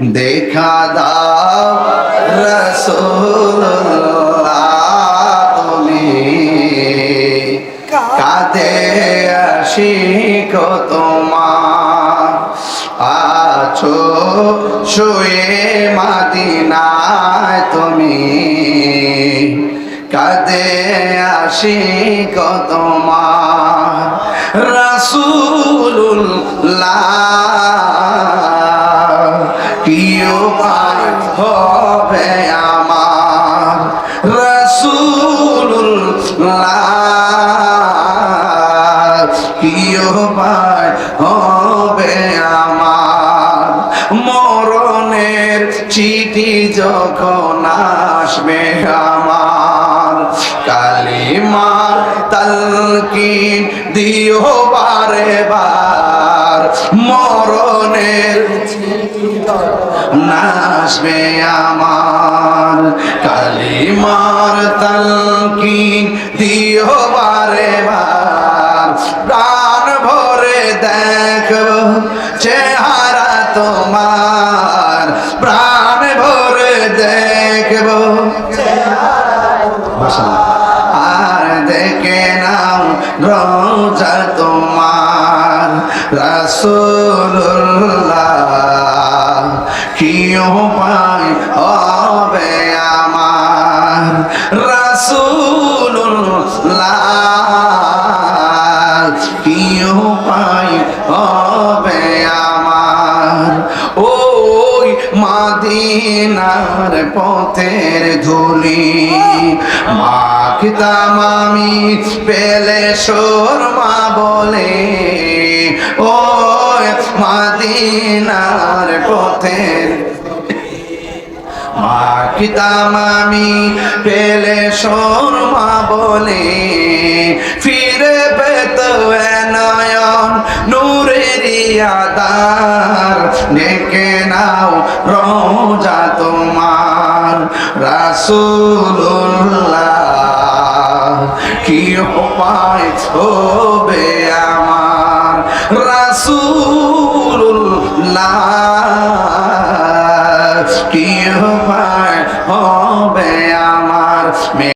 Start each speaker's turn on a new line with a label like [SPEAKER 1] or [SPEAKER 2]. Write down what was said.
[SPEAKER 1] দেখা দাও রসুল্লাহ তুমি। কাঁদে আশিক তোমার। আছো শুয়ে মাদিনায় তুমি। কাঁদে আশিক তোমার। রাসূলুল্লাহ হবে আমার রসুল্লাহ কি উপায় হবে আমার মরণের চিঠি যখন আসবে আমার। কালিমার তালকিন দিও বারে বার মরণের নাচবে আমার। কালিমার তালকিন দিও বারে বার। প্রাণ ভরে দেখব চেহারা তোমার। প্রাণ ভরে দেখব আর দেখে নাও রোজা তোমার। রাসূলুল্লাহ কি উপায় হবে আমার রাসূলুল্লাহ? কি উপায় হবে আমার? ওই মাদিনার পথের ধুলি মাখিতাম আমি, পেলে শর্মা বলে। ওই মাদিনার পথের মাখিতাম আমি পেলে শর্মা বলে, ফিরে পেত নয়ন নূরের আদার ডেকে নাও রোজা তোমার রাসূলুল্লাহ। কি উপায় হবে আমার রাসূলুল্লাহ কি হবে আমার